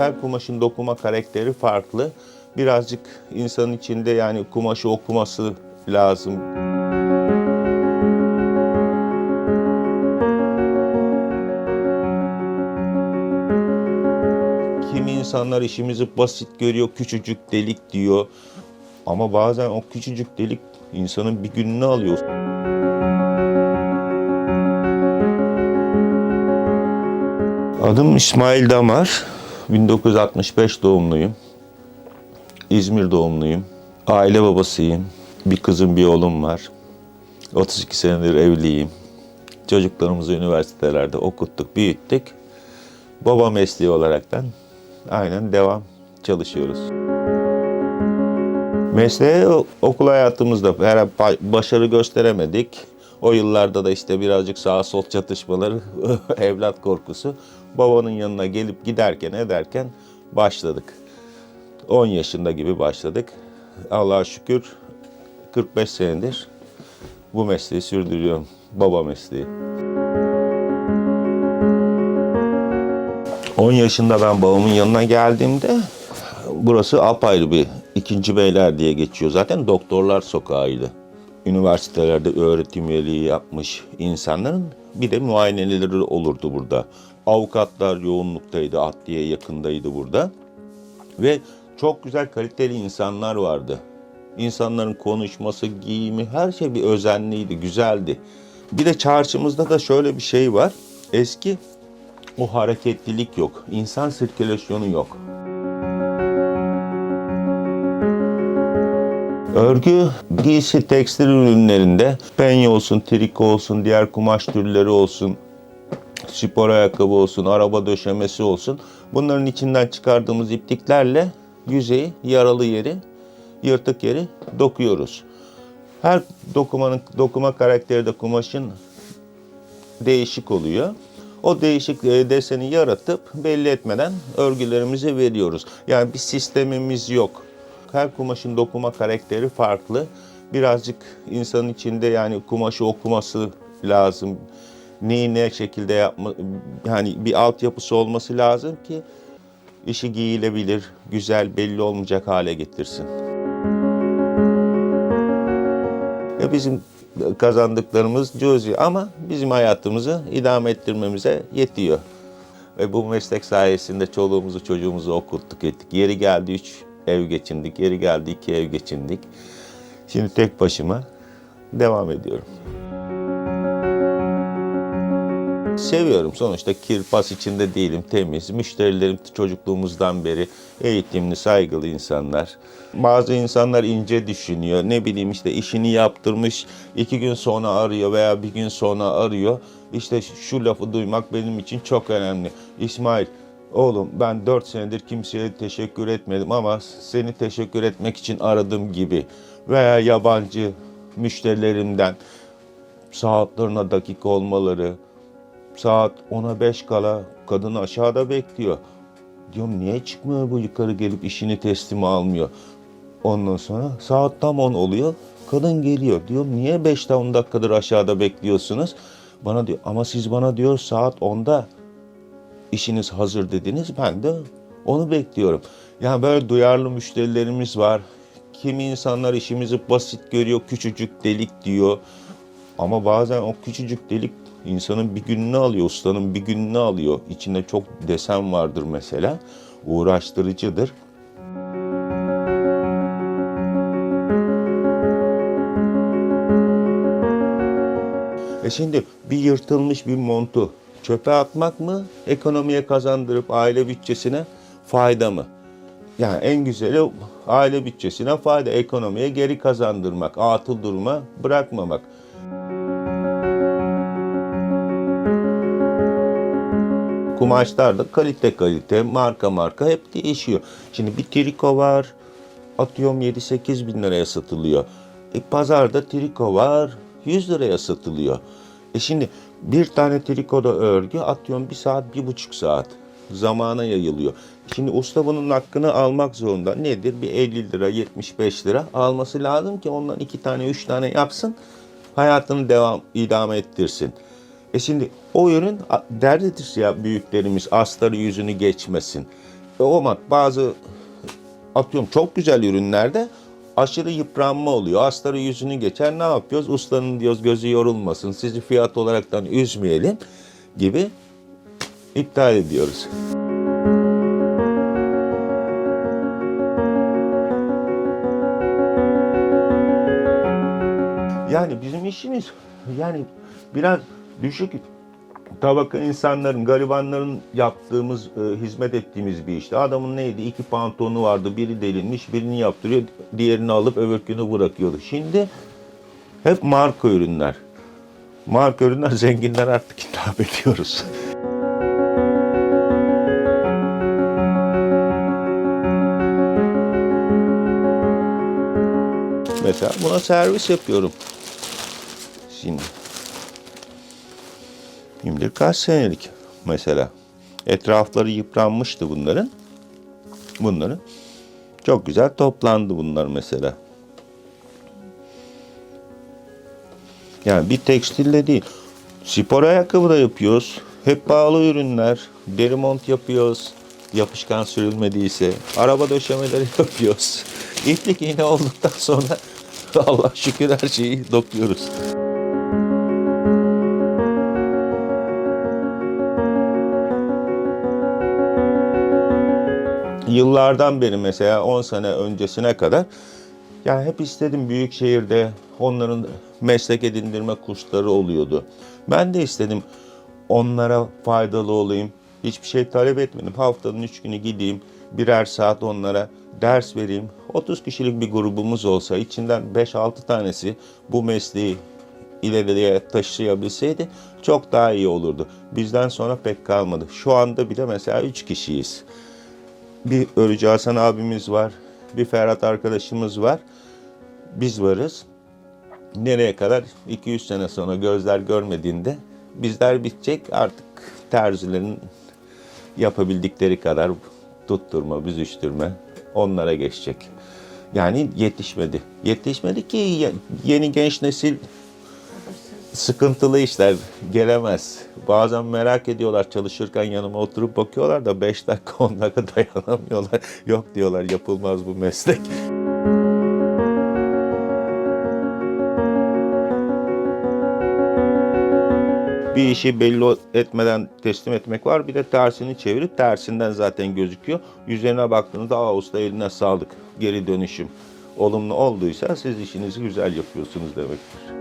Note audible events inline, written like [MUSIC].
Her kumaşın dokuma karakteri farklı. Birazcık insanın içinde yani kumaşı okuması lazım. Kimi insanlar işimizi basit görüyor, küçücük delik diyor. Ama bazen o küçücük delik insanın bir gününü alıyor. Adım İsmail Damar. 1965 doğumluyum. İzmir doğumluyum. Aile babasıyım. Bir kızım, bir oğlum var. 32 senedir evliyim. Çocuklarımızı üniversitelerde okuttuk, büyüttük. Baba mesleği olaraktan aynen devam çalışıyoruz. Mesleğe okul hayatımızda her başarı gösteremedik. O yıllarda da işte birazcık sağ sol çatışmaları, [LAUGHS] evlat korkusu. Babanın yanına gelip giderken ederken başladık. 10 yaşında gibi başladık. Allah'a şükür 45 senedir bu mesleği sürdürüyorum. Baba mesleği. 10 yaşında ben babamın yanına geldiğimde burası apayrı bir ikinci beyler diye geçiyor. Zaten doktorlar sokağıydı. Üniversitelerde öğretim üyeliği yapmış insanların bir de muayeneleri olurdu burada. Avukatlar yoğunluktaydı, adliye yakındaydı burada. Ve çok güzel kaliteli insanlar vardı. İnsanların konuşması, giyimi, her şey bir özenliydi, güzeldi. Bir de çarşımızda da şöyle bir şey var. Eski o hareketlilik yok. İnsan sirkülasyonu yok. Örgü, giysi, tekstil ürünlerinde penye olsun, triko olsun, diğer kumaş türleri olsun, spor ayakkabı olsun, araba döşemesi olsun. Bunların içinden çıkardığımız ipliklerle yüzeyi, yaralı yeri, yırtık yeri dokuyoruz. Her dokumanın dokuma karakteri de kumaşın değişik oluyor. O değişik e, deseni yaratıp belli etmeden örgülerimize veriyoruz. Yani bir sistemimiz yok. Her kumaşın dokuma karakteri farklı. Birazcık insanın içinde yani kumaşı okuması lazım. Neyi ne şekilde yapma, yani bir altyapısı olması lazım ki işi giyilebilir, güzel, belli olmayacak hale getirsin. Ya bizim kazandıklarımız cüzi ama bizim hayatımızı idame ettirmemize yetiyor. Ve bu meslek sayesinde çoluğumuzu çocuğumuzu okuttuk ettik. Yeri geldi üç ev geçindik, yeri geldi iki ev geçindik. Şimdi tek başıma devam ediyorum. Seviyorum sonuçta kirpas içinde değilim, temiz. Müşterilerim çocukluğumuzdan beri eğitimli, saygılı insanlar. Bazı insanlar ince düşünüyor. Ne bileyim işte işini yaptırmış, iki gün sonra arıyor veya bir gün sonra arıyor. İşte şu lafı duymak benim için çok önemli. İsmail, oğlum ben dört senedir kimseye teşekkür etmedim ama seni teşekkür etmek için aradım gibi. Veya yabancı müşterilerimden saatlerine dakika olmaları, saat 10'a 5 kala kadın aşağıda bekliyor. Diyorum niye çıkmıyor bu yukarı gelip işini teslim almıyor. Ondan sonra saat tam 10 oluyor. Kadın geliyor. Diyorum niye 5'te 10 dakikadır aşağıda bekliyorsunuz? Bana diyor ama siz bana diyor saat 10'da işiniz hazır dediniz. Ben de onu bekliyorum. Yani böyle duyarlı müşterilerimiz var. Kimi insanlar işimizi basit görüyor, küçücük delik diyor. Ama bazen o küçücük delik insanın bir gününü alıyor, ustanın bir gününü alıyor. İçinde çok desen vardır mesela. Uğraştırıcıdır. E şimdi bir yırtılmış bir montu çöpe atmak mı, ekonomiye kazandırıp aile bütçesine fayda mı? Yani en güzeli aile bütçesine fayda, ekonomiye geri kazandırmak, atıl duruma bırakmamak. Kumaşlar da kalite kalite, marka marka hep değişiyor. Şimdi bir triko var, atıyorum 7-8 bin liraya satılıyor. E, pazarda triko var, 100 liraya satılıyor. E şimdi bir tane trikoda örgü atıyorum bir saat, bir buçuk saat zamana yayılıyor. Şimdi usta bunun hakkını almak zorunda. Nedir? Bir 50 lira, 75 lira alması lazım ki ondan iki tane, üç tane yapsın. Hayatını devam, idame ettirsin. E şimdi o ürün derdidir ya büyüklerimiz astarı yüzünü geçmesin. Ama bazı atıyorum çok güzel ürünlerde aşırı yıpranma oluyor. Astarı yüzünü geçer ne yapıyoruz? Ustanın diyoruz gözü yorulmasın, sizi fiyat olaraktan üzmeyelim gibi iptal ediyoruz. Yani bizim işimiz yani biraz düşük tabaka insanların, garibanların yaptığımız, e, hizmet ettiğimiz bir işte. Adamın neydi? İki pantolonu vardı. Biri delinmiş, birini yaptırıyor, diğerini alıp öbürkünü bırakıyordu. Şimdi hep marka ürünler. Marka ürünler zenginler artık hitap ediyoruz. Mesela buna servis yapıyorum. Şimdi. Bilir kaç senelik mesela. Etrafları yıpranmıştı bunların. Bunların. Çok güzel toplandı bunlar mesela. Yani bir tekstille değil. Spor ayakkabı da yapıyoruz. Hep pahalı ürünler. Deri mont yapıyoruz. Yapışkan sürülmediyse. Araba döşemeleri [LAUGHS] yapıyoruz. İplik iğne olduktan sonra [LAUGHS] Allah şükür her şeyi dokuyoruz. Yıllardan beri mesela 10 sene öncesine kadar yani hep istedim büyük şehirde onların meslek edindirme kursları oluyordu. Ben de istedim onlara faydalı olayım. Hiçbir şey talep etmedim. Haftanın üç günü gideyim, birer saat onlara ders vereyim. 30 kişilik bir grubumuz olsa içinden 5-6 tanesi bu mesleği ileriye taşıyabilseydi çok daha iyi olurdu. Bizden sonra pek kalmadı. Şu anda bile mesela 3 kişiyiz. Bir Örücü Hasan abimiz var, bir Ferhat arkadaşımız var. Biz varız. Nereye kadar? 200 sene sonra gözler görmediğinde bizler bitecek. Artık terzilerin yapabildikleri kadar tutturma, büzüştürme onlara geçecek. Yani yetişmedi. Yetişmedi ki ye- yeni genç nesil sıkıntılı işler gelemez. Bazen merak ediyorlar çalışırken yanıma oturup bakıyorlar da 5 dakika 10 dakika dayanamıyorlar. [LAUGHS] Yok diyorlar yapılmaz bu meslek. Bir işi belli etmeden teslim etmek var. Bir de tersini çevirip tersinden zaten gözüküyor. Üzerine baktığınızda aa usta eline sağlık. Geri dönüşüm olumlu olduysa siz işinizi güzel yapıyorsunuz demektir.